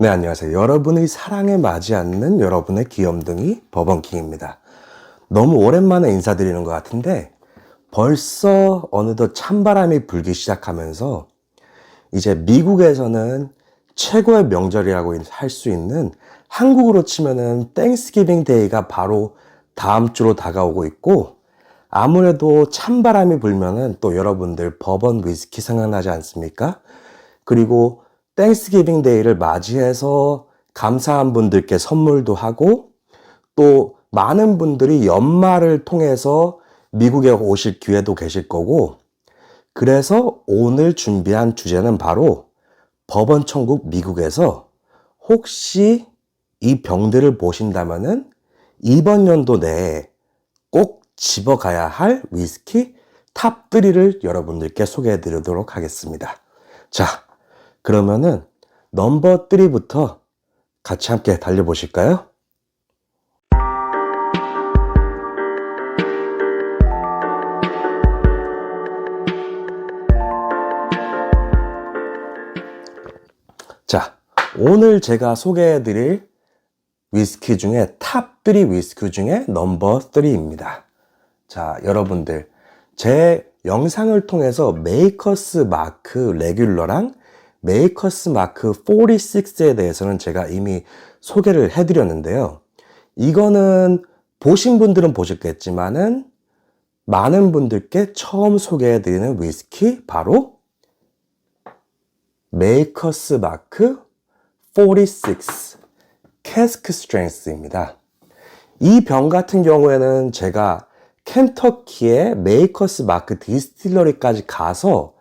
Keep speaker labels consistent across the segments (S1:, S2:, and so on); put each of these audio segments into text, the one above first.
S1: 네, 안녕하세요. 여러분의 사랑에 맞지 않는 여러분의 귀염둥이 버번킹입니다. 너무 오랜만에 인사드리는 것 같은데 벌써 어느덧 찬바람이 불기 시작하면서 이제 미국에서는 최고의 명절이라고 할 수 있는 한국으로 치면은 땡스기빙 데이가 바로 다음 주로 다가오고 있고 아무래도 찬바람이 불면은 또 여러분들 버번 위스키 생각나지 않습니까? 그리고 땡스기빙 데이를 맞이해서 감사한 분들께 선물도 하고 또 많은 분들이 연말을 통해서 미국에 오실 기회도 계실 거고 그래서 오늘 준비한 주제는 바로 법원 천국 미국에서 혹시 이 병들을 보신다면은 이번 연도 내에 꼭 집어가야 할 위스키 탑3를 여러분들께 소개해 드리도록 하겠습니다. 자, 그러면은 넘버 3부터 같이 함께 달려보실까요? 자, 오늘 제가 소개해 드릴 위스키 중에 탑3 위스키 중에 넘버 3입니다. 자, 여러분들. 제 영상을 통해서 메이커스 마크 레귤러랑 메이커스 마크 46에 대해서는 제가 이미 소개를 해드렸는데요. 이거는 보신 분들은 보셨겠지만은 많은 분들께 처음 소개해드리는 위스키 바로 메이커스 마크 46 캐스크 스트렝스입니다. 이 병 같은 경우에는 제가 켄터키의 메이커스 마크 디스틸러리까지 가서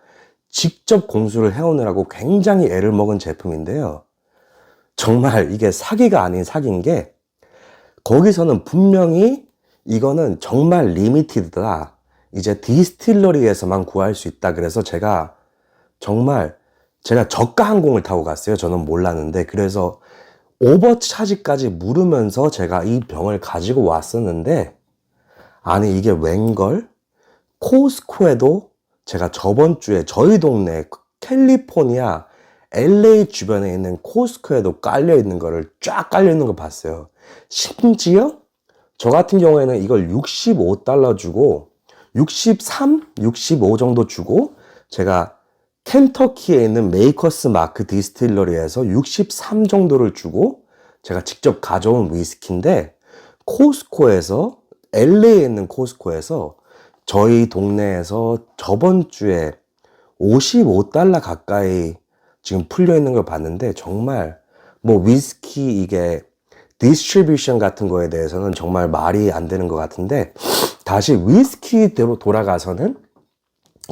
S1: 직접 공수를 해오느라고 굉장히 애를 먹은 제품인데요. 정말 이게 사기가 아닌 사기인 게 거기서는 분명히 이거는 정말 리미티드다. 이제 디스틸러리에서만 구할 수 있다. 그래서 제가 정말 제가 저가 항공을 타고 갔어요. 저는 몰랐는데 그래서 오버차지까지 물으면서 제가 이 병을 가지고 왔었는데 아니 이게 웬걸? 코스코에도 제가 저번 주에 저희 동네 캘리포니아 LA 주변에 있는 코스코에도 깔려 있는 거를 쫙 깔려 있는 거 봤어요. 심지어 저 같은 경우에는 이걸 65달러 주고 63, 65 정도 주고 제가 켄터키에 있는 메이커스 마크 디스틸러리에서 63 정도를 주고 제가 직접 가져온 위스키인데 코스코에서 LA에 있는 코스코에서 저희 동네에서 저번 주에 55달러 가까이 지금 풀려 있는 걸 봤는데 정말 뭐 위스키 이게 디스트리뷰션 같은 거에 대해서는 정말 말이 안 되는 것 같은데 다시 위스키대로 돌아가서는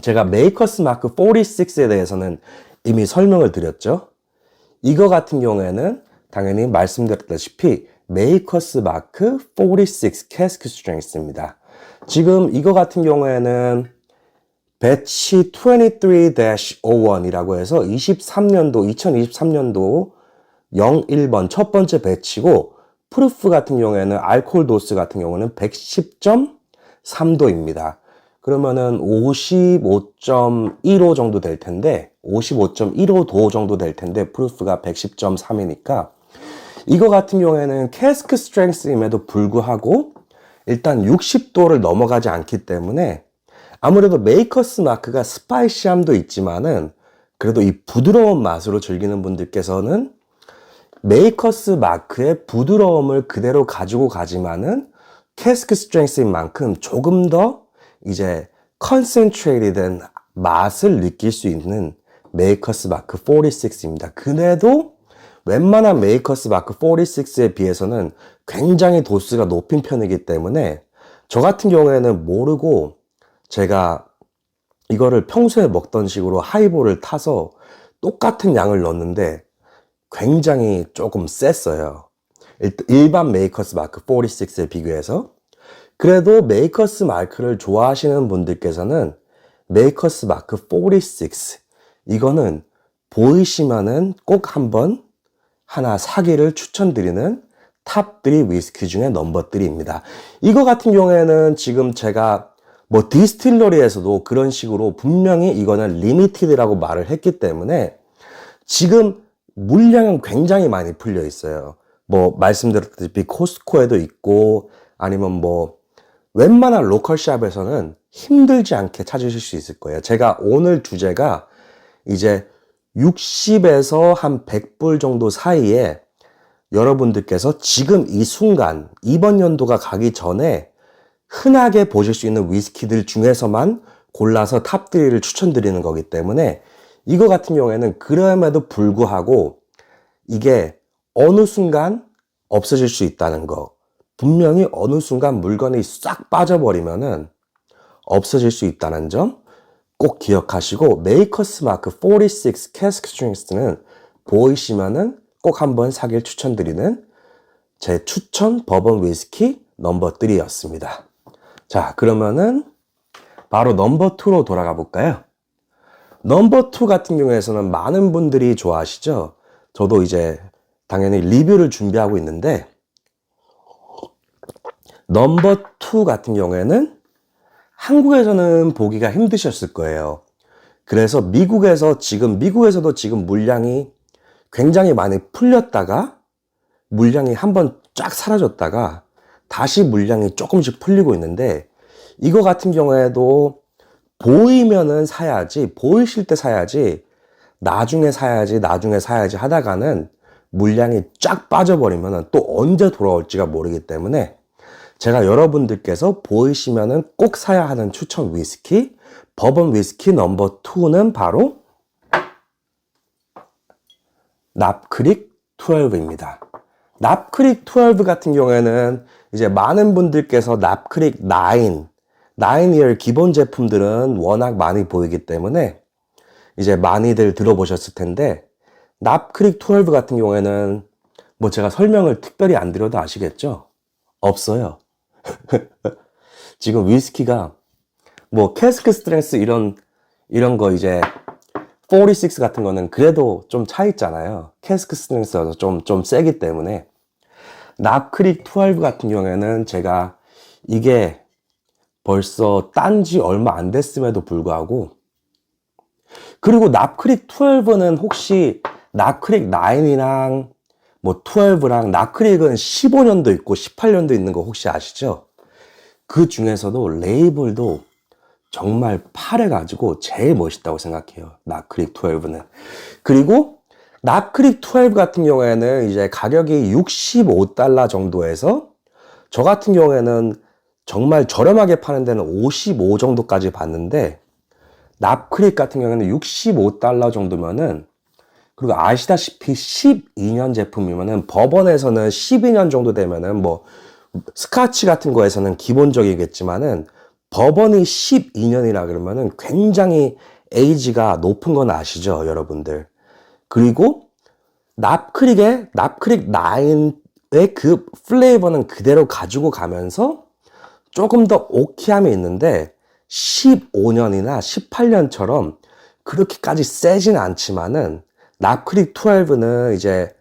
S1: 제가 메이커스 마크 46에 대해서는 이미 설명을 드렸죠. 이거 같은 경우에는 당연히 말씀드렸다시피 메이커스 마크 46 캐스크 스트렝스입니다. 지금 이거 같은 경우에는 배치 23-01이라고 해서 23년도, 2023년도 01번 첫 번째 배치고 프루프 같은 경우에는 알코올 도스 같은 경우는 110.3도입니다. 그러면은 55.15 정도 될 텐데 55.15도 정도 될 텐데 프루프가 110.3이니까 이거 같은 경우에는 캐스크 스트렝스임에도 불구하고 일단 60도를 넘어가지 않기 때문에 아무래도 메이커스 마크가 스파이시함도 있지만은 그래도 이 부드러운 맛으로 즐기는 분들께서는 메이커스 마크의 부드러움을 그대로 가지고 가지만은 캐스크 스트렝스인 만큼 조금 더 이제 컨센트레이트 된 맛을 느낄 수 있는 메이커스 마크 46입니다. 그래도 웬만한 메이커스 마크 46에 비해서는 굉장히 도수가 높은 편이기 때문에 저 같은 경우에는 모르고 제가 이거를 평소에 먹던 식으로 하이볼을 타서 똑같은 양을 넣었는데 굉장히 조금 셌어요. 일반 메이커스 마크 46에 비교해서. 그래도 메이커스 마크를 좋아하시는 분들께서는 메이커스 마크 46 이거는 보이시면은 꼭 한번 하나 사기를 추천드리는 탑3 위스키 중에 넘버 3입니다. 이거 같은 경우에는 지금 제가 뭐 디스틸러리에서도 그런 식으로 분명히 이거는 리미티드라고 말을 했기 때문에 지금 물량은 굉장히 많이 풀려 있어요. 뭐 말씀드렸다시피 코스코에도 있고 아니면 뭐 웬만한 로컬 샵에서는 힘들지 않게 찾으실 수 있을 거예요. 제가 오늘 주제가 이제 60에서 한 100불 정도 사이에 여러분들께서 지금 이 순간 이번 연도가 가기 전에 흔하게 보실 수 있는 위스키들 중에서만 골라서 탑3를 추천드리는 거기 때문에 이거 같은 경우에는 그럼에도 불구하고 이게 어느 순간 없어질 수 있다는 거. 분명히 어느 순간 물건이 싹 빠져버리면은 없어질 수 있다는 점 꼭 기억하시고 메이커스 마크 46 캐스크 스트링스는 보이시면은 꼭 한번 사길 추천드리는 제 추천 버번 위스키 넘버 3였습니다. 자, 그러면은 바로 넘버 2로 돌아가 볼까요? 넘버 2 같은 경우에서는 많은 분들이 좋아하시죠? 저도 이제 당연히 리뷰를 준비하고 있는데 넘버 2 같은 경우에는 한국에서는 보기가 힘드셨을 거예요. 그래서 미국에서 지금 미국에서도 지금 물량이 굉장히 많이 풀렸다가 물량이 한번 쫙 사라졌다가 다시 물량이 조금씩 풀리고 있는데 이거 같은 경우에도 보이면은 사야지 보이실 때 사야지 나중에 사야지 나중에 사야지 하다가는 물량이 쫙 빠져버리면은 또 언제 돌아올지가 모르기 때문에 제가 여러분들께서 보이시면은 꼭 사야 하는 추천 위스키 버번 위스키 넘버 2는 바로 납크릭 12입니다. 납크릭 12 같은 경우에는 이제 많은 분들께서 납크릭 9, 9이얼 기본 제품들은 워낙 많이 보이기 때문에 이제 많이들 들어보셨을 텐데 납크릭 12 같은 경우에는 뭐 제가 설명을 특별히 안 드려도 아시겠죠? 없어요. 지금 위스키가 뭐 캐스크 스트렝스 이런 이런 거 이제 46 같은 거는 그래도 좀 차 있잖아요. 캐스크 스트렝스가 좀, 좀 세기 때문에. 납크릭 12 같은 경우에는 제가 이게 벌써 딴 지 얼마 안 됐음에도 불구하고 그리고 납크릭 12는 혹시 납크릭 9이랑 뭐 12랑 납크릭은 15년도 있고 18년도 있는 거 혹시 아시죠? 그 중에서도 레이블도 정말 파래가지고 제일 멋있다고 생각해요. 납크릭 12는. 그리고 납크릭 12 같은 경우에는 이제 가격이 65달러 정도에서 저 같은 경우에는 정말 저렴하게 파는 데는 55 정도까지 봤는데 납크릭 같은 경우에는 65달러 정도면은 그리고 아시다시피 12년 제품이면은 법원에서는 12년 정도 되면은 뭐 스카치 같은 거에서는 기본적이겠지만은 법원이 12년이라 그러면은 굉장히 에이지가 높은 건 아시죠, 여러분들. 그리고 납크릭의 납크릭 9의 그 플레이버는 그대로 가지고 가면서 조금 더 오키함이 있는데 15년이나 18년처럼 그렇게까지 세진 않지만은 납크릭 12는 이제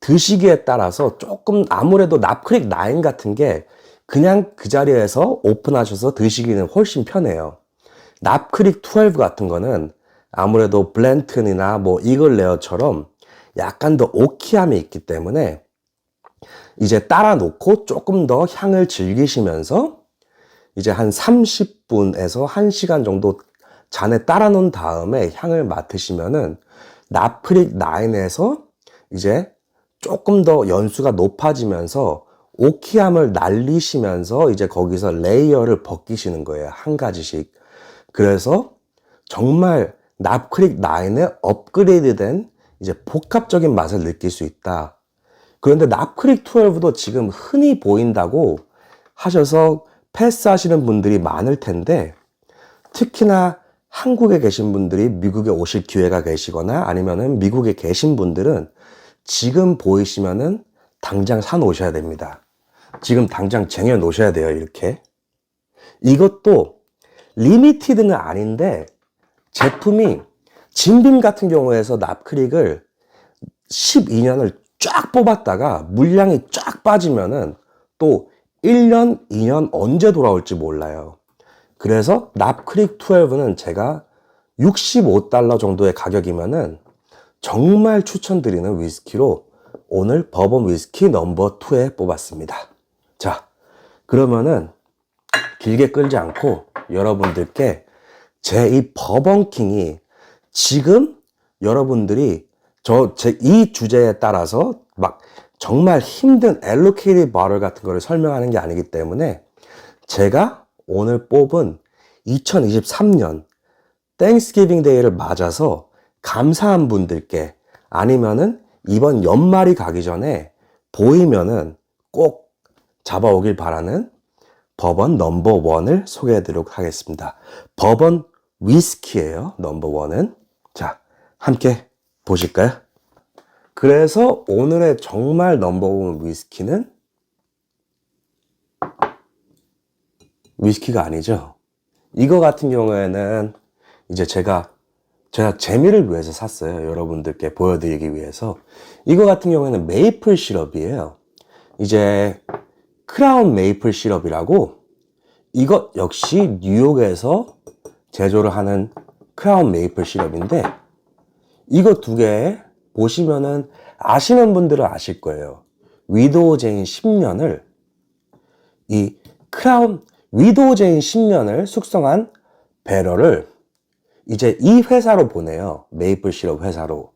S1: 드시기에 따라서 조금 아무래도 납크릭 9 같은 게 그냥 그 자리에서 오픈하셔서 드시기는 훨씬 편해요. 납크릭 12 같은 거는 아무래도 블렌튼이나 뭐 이글 레어처럼 약간 더 오키함이 있기 때문에 이제 따라 놓고 조금 더 향을 즐기시면서 이제 한 30분에서 1시간 정도 잔에 따라 놓은 다음에 향을 맡으시면은 나프릭 9에서 이제 조금 더 연수가 높아지면서 오키함을 날리시면서 이제 거기서 레이어를 벗기시는 거예요. 한 가지씩. 그래서 정말 납크릭 9의 업그레이드된 이제 복합적인 맛을 느낄 수 있다. 그런데 납크릭 12도 지금 흔히 보인다고 하셔서 패스하시는 분들이 많을 텐데 특히나 한국에 계신 분들이 미국에 오실 기회가 계시거나 아니면은 미국에 계신 분들은 지금 보이시면은 당장 사 놓으셔야 됩니다. 지금 당장 쟁여 놓으셔야 돼요, 이렇게. 이것도 리미티드는 아닌데 제품이 진빔 같은 경우에서 납크릭을 12년을 쫙 뽑았다가 물량이 쫙 빠지면은 또 1년, 2년 언제 돌아올지 몰라요. 그래서 납크릭 12는 제가 65달러 정도의 가격이면은 정말 추천드리는 위스키로 오늘 버번 위스키 넘버 2에 뽑았습니다. 자, 그러면은 길게 끌지 않고 여러분들께 제 이 버번킹이 지금 여러분들이 저 제 이 주제에 따라서 막 정말 힘든 엘로케이티 바럴 같은 거를 설명하는 게 아니기 때문에 제가 오늘 뽑은 2023년 땡스기빙 데이를 맞아서 감사한 분들께 아니면은 이번 연말이 가기 전에 보이면은 꼭 잡아오길 바라는 버번 넘버 원을 소개해 드리도록 하겠습니다. 버번 위스키예요. 넘버 원은. 자, 함께 보실까요? 그래서 오늘의 정말 넘버 원 위스키는 위스키가 아니죠. 이거 같은 경우에는 이제 제가 제가 재미를 위해서 샀어요. 여러분들께 보여드리기 위해서. 이거 같은 경우에는 메이플 시럽이에요. 이제 크라운 메이플 시럽이라고 이것 역시 뉴욕에서 제조를 하는 크라운 메이플 시럽인데 이거 두 개 보시면은 아시는 분들은 아실 거예요. 위도우 제인 10년을 이 크라운 위도우 제인 10년을 숙성한 배럴을 이제 이 회사로 보내요. 메이플 시럽 회사로.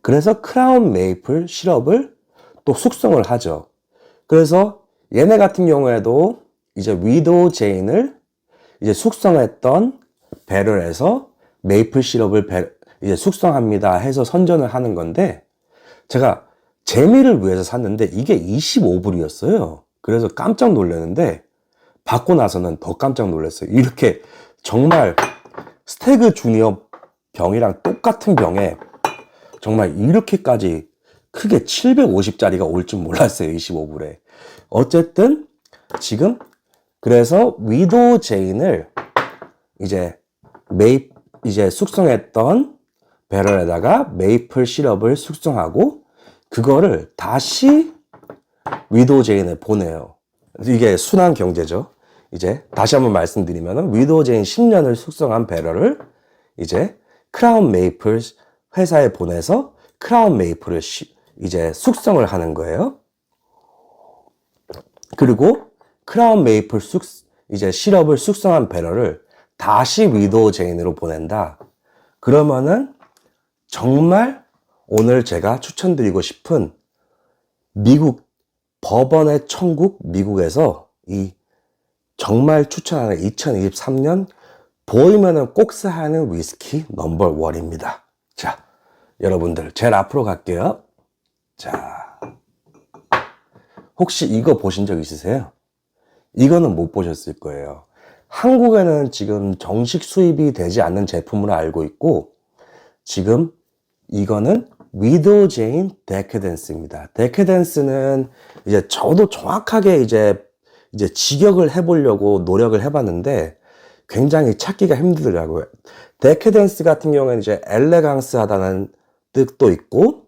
S1: 그래서 크라운 메이플 시럽을 또 숙성을 하죠. 그래서 얘네 같은 경우에도 이제 위도우 제인을 이제 숙성했던 배럴에서 메이플 시럽을 배- 이제 숙성합니다 해서 선전을 하는 건데 제가 재미를 위해서 샀는데 이게 25불이었어요. 그래서 깜짝 놀랐는데 받고 나서는 더 깜짝 놀랐어요. 이렇게 정말 스테그 주니어 병이랑 똑같은 병에 정말 이렇게까지 크게 750짜리가 올 줄 몰랐어요. 25불에. 어쨌든 지금 그래서 위도 제인을 이제 메이 이제 숙성했던 배럴에다가 메이플 시럽을 숙성하고 그거를 다시 위도 제인에 보내요. 이게 순환 경제죠. 이제 다시 한번 말씀드리면 위도 제인 10년을 숙성한 배럴을 이제 크라운 메이플 회사에 보내서 크라운 메이플을 시- 이제 숙성을 하는 거예요. 그리고 크라운 메이플 숙 이제 시럽을 숙성한 배럴을 다시 위도우 제인으로 보낸다. 그러면은 정말 오늘 제가 추천드리고 싶은 미국 법원의 천국 미국에서 이 정말 추천하는 2023년 보이면은 꼭 사야 하는 위스키 넘버 원입니다. 자, 여러분들 제일 앞으로 갈게요. 자, 혹시 이거 보신 적 있으세요? 이거는 못 보셨을 거예요. 한국에는 지금 정식 수입이 되지 않는 제품으로 알고 있고, 지금 이거는 위도 제인 데케덴스입니다. 데케덴스는 이제 저도 정확하게 이제 이제 직역을 해보려고 노력을 해봤는데 굉장히 찾기가 힘들더라고요. 데케덴스 같은 경우에는 이제 엘레강스하다는 뜻도 있고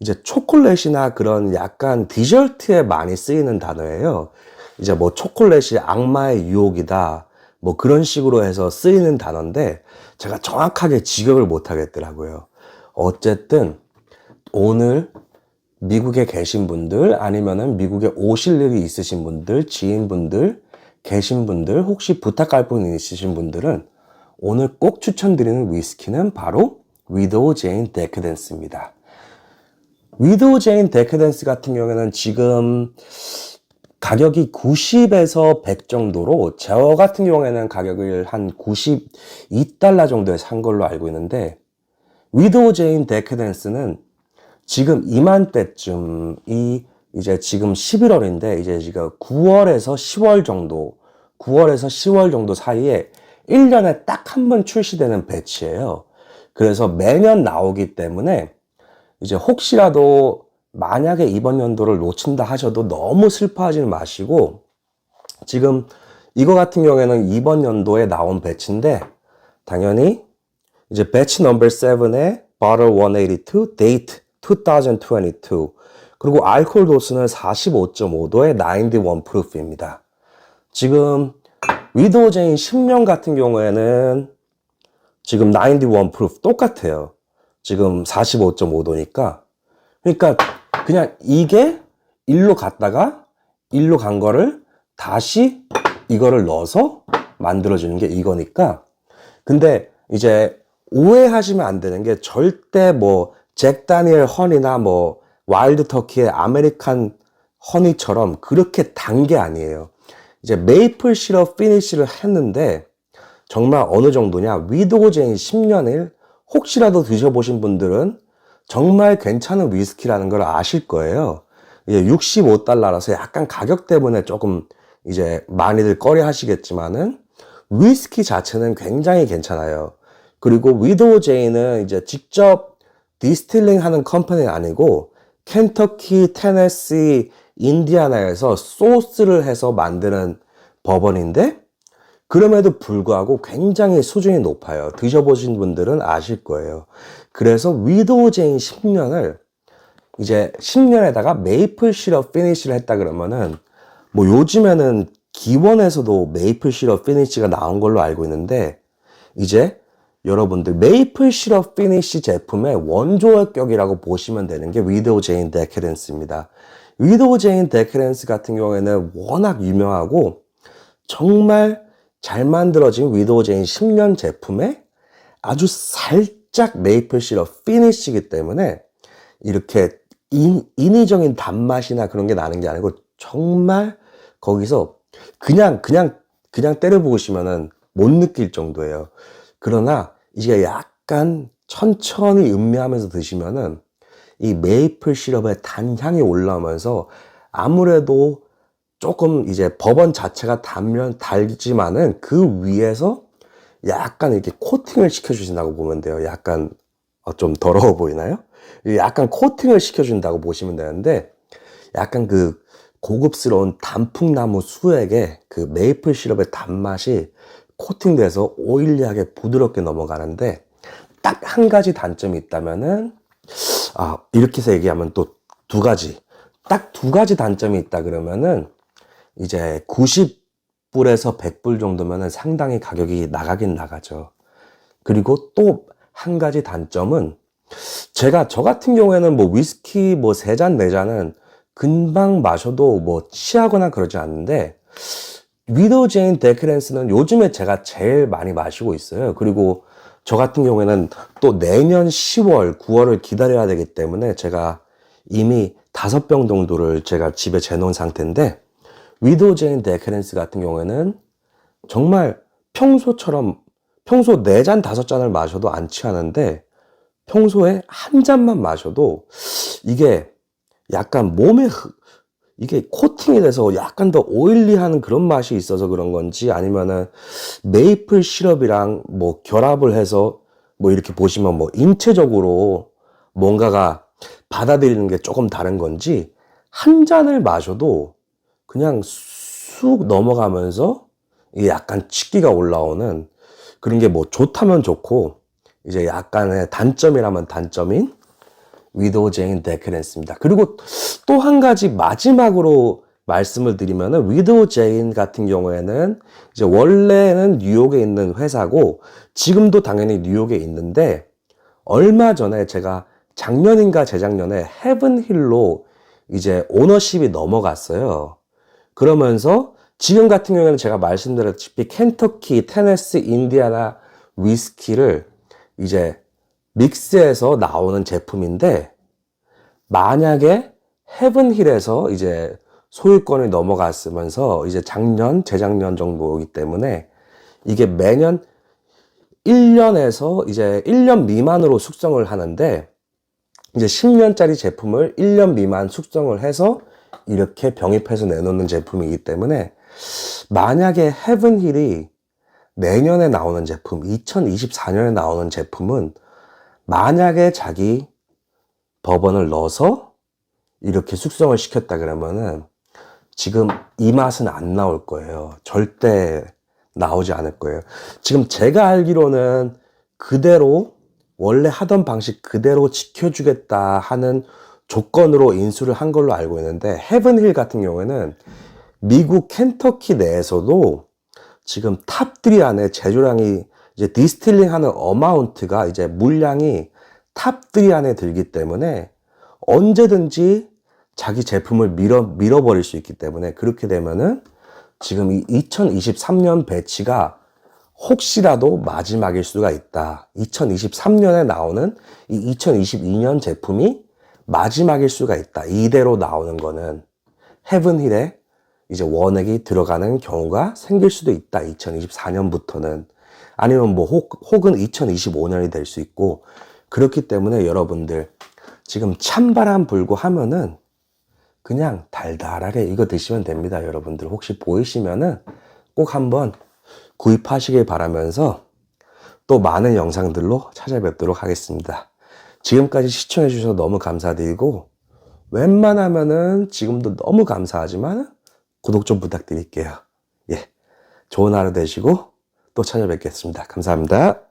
S1: 이제 초콜릿이나 그런 약간 디저트에 많이 쓰이는 단어예요. 이제 뭐 초콜릿이 악마의 유혹이다. 뭐 그런 식으로 해서 쓰이는 단어인데 제가 정확하게 직역을 못 하겠더라고요. 어쨌든 오늘 미국에 계신 분들 아니면은 미국에 오실 일이 있으신 분들, 지인분들, 계신 분들, 혹시 부탁할 분 있으신 분들은 오늘 꼭 추천드리는 위스키는 바로 위도우 제인 데크댄스입니다. 위도우 제인 데크댄스 같은 경우에는 지금 가격이 90에서 100 정도로 저 같은 경우에는 가격을 한 92달러 정도에 산 걸로 알고 있는데 위도우 제인 데크댄스는 지금 이맘때쯤 이 이제 지금 11월인데 이제 지금 9월에서 10월 정도 9월에서 10월 정도 사이에 1년에 딱 한 번 출시되는 배치예요. 그래서 매년 나오기 때문에 이제 혹시라도 만약에 이번 연도를 놓친다 하셔도 너무 슬퍼하지 마시고 지금 이거 같은 경우에는 이번 연도에 나온 배치인데 당연히 이제 배치 넘버 7에 bottle 182 date 2022 그리고 알코올 도수는 45.5도에 91 프루프입니다. 지금 위도제인 10년 같은 경우에는 지금 91 프루프 똑같아요. 지금 45.5도니까 그러니까 그냥 이게 일로 갔다가 일로 간 거를 다시 이거를 넣어서 만들어주는 게 이거니까 근데 이제 오해하시면 안 되는 게 절대 뭐 잭 다니엘 허니나 뭐 와일드 터키의 아메리칸 허니처럼 그렇게 단 게 아니에요. 이제 메이플 시럽 피니쉬를 했는데 정말 어느 정도냐 위도우 제인 10년을 혹시라도 드셔보신 분들은 정말 괜찮은 위스키라는 걸 아실 거예요. 이게 65달러라서 약간 가격 때문에 조금 이제 많이들 꺼려 하시겠지만은 위스키 자체는 굉장히 괜찮아요. 그리고 위도우 제인은 이제 직접 디스틸링 하는 컴퍼니는 아니고 켄터키, 테네시, 인디아나에서 소스를 해서 만드는 버번인데 그럼에도 불구하고 굉장히 수준이 높아요. 드셔보신 분들은 아실 거예요. 그래서 위도우 제인 10년을 이제 10년에다가 메이플 시럽 피니쉬를 했다 그러면은 뭐 요즘에는 기원에서도 메이플 시럽 피니쉬가 나온 걸로 알고 있는데 이제 여러분들 메이플 시럽 피니쉬 제품의 원조격이라고 보시면 되는 게 위도우 제인 데케렌스입니다. 위도우 제인 데케렌스 같은 경우에는 워낙 유명하고 정말 잘 만들어진 위도우 제인 10년 제품에 아주 살짝 메이플 시럽 피니쉬이기 때문에 이렇게 인, 인위적인 단맛이나 그런 게 나는 게 아니고 정말 거기서 그냥 그냥 그냥 때려 부으시면은 못 느낄 정도예요. 그러나 이게 약간 천천히 음미하면서 드시면은 이 메이플 시럽의 단향이 올라오면서 아무래도 조금 이제 버번 자체가 단면 달지만은 그 위에서 약간 이렇게 코팅을 시켜주신다고 보면 돼요. 약간 어, 좀 더러워 보이나요? 약간 코팅을 시켜준다고 보시면 되는데 약간 그 고급스러운 단풍나무 수액에 그 메이플 시럽의 단맛이 코팅돼서 오일리하게 부드럽게 넘어가는데 딱 한 가지 단점이 있다면은 아 이렇게 해서 얘기하면 또 두 가지 딱 두 가지 단점이 있다 그러면은 이제 90불에서 100불 정도면은 상당히 가격이 나가긴 나가죠. 그리고 또 한 가지 단점은 제가 저 같은 경우에는 뭐 위스키 뭐 세 잔 네 잔은 금방 마셔도 뭐 취하거나 그러지 않는데 위도우 제인 데크렌스는 요즘에 제가 제일 많이 마시고 있어요. 그리고 저 같은 경우에는 또 내년 10월, 9월을 기다려야 되기 때문에 제가 이미 다섯 병 정도를 제가 집에 재놓은 상태인데 위도우 제인 데크렌스 같은 경우에는 정말 평소처럼 평소 네 잔 다섯 잔을 마셔도 안 취하는데 평소에 한 잔만 마셔도 이게 약간 몸에 흐- 이게 코팅이 돼서 약간 더 오일리한 그런 맛이 있어서 그런 건지 아니면은 메이플 시럽이랑 뭐 결합을 해서 뭐 이렇게 보시면 뭐 인체적으로 뭔가가 받아들이는 게 조금 다른 건지 한 잔을 마셔도 그냥 쑥 넘어가면서 이게 약간 치기가 올라오는 그런 게 뭐 좋다면 좋고 이제 약간의 단점이라면 단점인 위도우 제인 데크렌스입니다. 그리고 또 한 가지 마지막으로 말씀을 드리면은 위도우 제인 같은 경우에는 이제 원래는 뉴욕에 있는 회사고 지금도 당연히 뉴욕에 있는데 얼마 전에 제가 작년인가 재작년에 헤븐힐로 이제 오너십이 넘어갔어요. 그러면서 지금 같은 경우에는 제가 말씀드렸다시피 켄터키, 테네시, 인디아나 위스키를 이제 믹스해서 나오는 제품인데 만약에 헤븐힐에서 이제 소유권이 넘어갔으면서 이제 작년, 재작년 정도이기 때문에 이게 매년 1년에서 이제 1년 미만으로 숙성을 하는데 이제 10년짜리 제품을 1년 미만 숙성을 해서 이렇게 병입해서 내놓는 제품이기 때문에 만약에 헤븐힐이 내년에 나오는 제품, 2024년에 나오는 제품은 만약에 자기 버번을 넣어서 이렇게 숙성을 시켰다 그러면은 지금 이 맛은 안 나올 거예요. 절대 나오지 않을 거예요. 지금 제가 알기로는 그대로 원래 하던 방식 그대로 지켜주겠다 하는 조건으로 인수를 한 걸로 알고 있는데 헤븐힐 같은 경우에는 미국 켄터키 내에서도 지금 탑3 안에 제조량이 이제 디스틸링 하는 어마운트가 이제 물량이 탑3 안에 들기 때문에 언제든지 자기 제품을 밀어, 밀어버릴 수 있기 때문에 그렇게 되면은 지금 이 2023년 배치가 혹시라도 마지막일 수가 있다. 2023년에 나오는 이 2022년 제품이 마지막일 수가 있다. 이대로 나오는 거는 헤븐힐에 이제 원액이 들어가는 경우가 생길 수도 있다. 2024년부터는. 아니면 뭐 혹, 혹은 2025년이 될 수 있고 그렇기 때문에 여러분들 지금 찬바람 불고 하면은 그냥 달달하게 이거 드시면 됩니다. 여러분들 혹시 보이시면은 꼭 한번 구입하시길 바라면서 또 많은 영상들로 찾아뵙도록 하겠습니다. 지금까지 시청해 주셔서 너무 감사드리고 웬만하면은 지금도 너무 감사하지만 구독 좀 부탁드릴게요. 예. 좋은 하루 되시고 또 찾아뵙겠습니다. 감사합니다.